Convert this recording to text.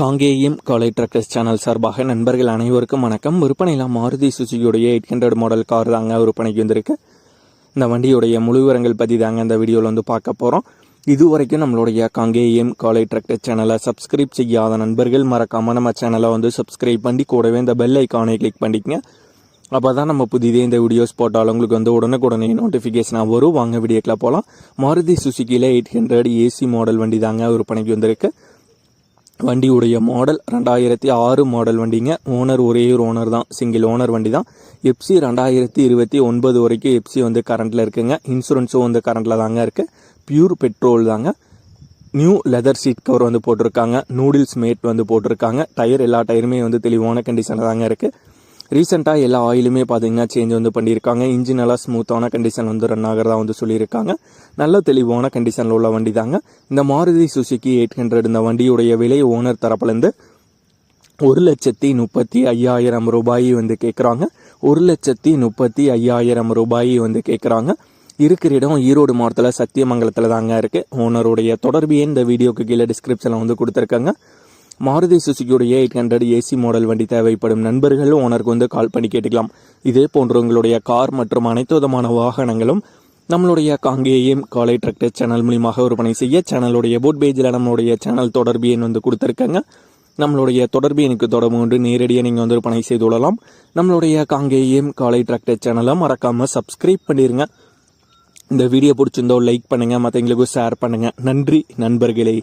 காங்கேயம் காலை truckers channel சார்பாக நண்பர்கள் அனைவருக்கும் வணக்கம். விற்பனையில் மாருதி சுசுகியுடைய எயிட் ஹண்ட்ரட் மாடல் கார் தாங்க விற்பனைக்கு வந்திருக்கு. இந்த வண்டியுடைய முழு விவரங்கள் பற்றி தாங்க இந்த வீடியோவில் வந்து பார்க்க போகிறோம் இது வரைக்கும் நம்மளுடைய காங்கேயம் காலை ட்ரக்டர் சேனலை சப்ஸ்கிரைப் செய்யாத நண்பர்கள் மறக்காமல் நம்ம சேனலை வந்து சப்ஸ்கிரைப் பண்ணி கூடவே இந்த பெல் ஐக்கானை கிளிக் பண்ணிக்கங்க. அப்போ தான் நம்ம புதிதே இந்த வீடியோஸ் போட்டாலும் உங்களுக்கு வந்து உடனுக்குடனே நோட்டிஃபிகேஷனாக வரும். வாங்க வீடியோக்கில் போகலாம் மாருதி சுசுக்கியில் எயிட் ஹண்ட்ரட் ஏசி மாடல் வண்டி தாங்க விற்பனைக்கு வந்திருக்கு. வண்டியுடைய மாடல் ரெண்டாயிரத்தி ஆறு மாடல் வண்டிங்க. ஓனர் ஒரே ஒரு ஓனர் தான் சிங்கிள் ஓனர் வண்டி தான். எப்சி ரெண்டாயிரத்தி இருபத்தி ஒன்பது வரைக்கும் எப்சி வந்து கரண்டில் இருக்குங்க. இன்சூரன்ஸும் வந்து கரண்ட்டில் தாங்க இருக்குது பியூர் பெட்ரோல் தாங்க. நியூ லெதர் சீட் கவர் வந்து போட்டிருக்காங்க. நூடில்ஸ் மேட் வந்து போட்டிருக்காங்க. டயர் எல்லா டயருமே வந்து தெளிவான கண்டிஷனில் தாங்க இருக்குது ரீசெண்டாக எல்லா ஆயிலுமே பார்த்தீங்கன்னா சேஞ்ச் வந்து பண்ணியிருக்காங்க. இன்ஜின் எல்லாம் ஸ்மூத்தான கண்டிஷன் வந்து ரன் ஆகிறதா வந்து சொல்லியிருக்காங்க. நல்ல தெளிவான கண்டிஷனில் உள்ள வண்டி தாங்க. இந்த மாருதி சுசுக்கி எயிட் ஹண்ட்ரட் இந்த வண்டியுடைய விலை ஓனர் தரப்புலேருந்து ஒரு லட்சத்தி முப்பத்தி ஐயாயிரம் ரூபாய் வந்து கேட்குறாங்க ஒரு லட்சத்தி முப்பத்தி ஐயாயிரம் ரூபாய் வந்து கேட்குறாங்க இருக்கிற இடம் ஈரோடு மாவட்டத்தில் சத்தியமங்கலத்தில் தாங்க இருக்குது ஓனருடைய தொடர்பு இந்த வீடியோக்கு கீழே டிஸ்கிரிப்ஷனில் வந்து கொடுத்துருக்காங்க. மாருதி சுசுக்கியுடைய எயிட் ஹண்ட்ரட் ஏசி மாடல் வண்டி தேவைப்படும் நண்பர்கள் ஓனருக்கு வந்து கால் பண்ணி கேட்டுக்கலாம். இதே போன்ற உங்களுடைய கார் மற்றும் அனைத்து விதமான வாகனங்களும் நம்மளுடைய காங்கேயம் காலை டிராக்டர் சேனல் மூலியமாக விற்பனை செய்ய சேனலுடைய போட் பேஜில் நம்மளுடைய சேனல் தொடர்பு எண் வந்து கொடுத்துருக்காங்க. நம்மளுடைய தொடர்பு எனக்கு தொடர்பு கொண்டு நேரடியாக நீங்கள் வந்து விற்பனை செய்து கொள்ளலாம். நம்மளுடைய காங்கேயம் காலை டிராக்டர் சேனலை மறக்காமல் சப்ஸ்கிரைப் பண்ணிடுங்க இந்த வீடியோ பிடிச்சிருந்தோ லைக் பண்ணுங்கள் மற்றவங்களுக்கும் ஷேர் பண்ணுங்கள் நன்றி நண்பர்களே.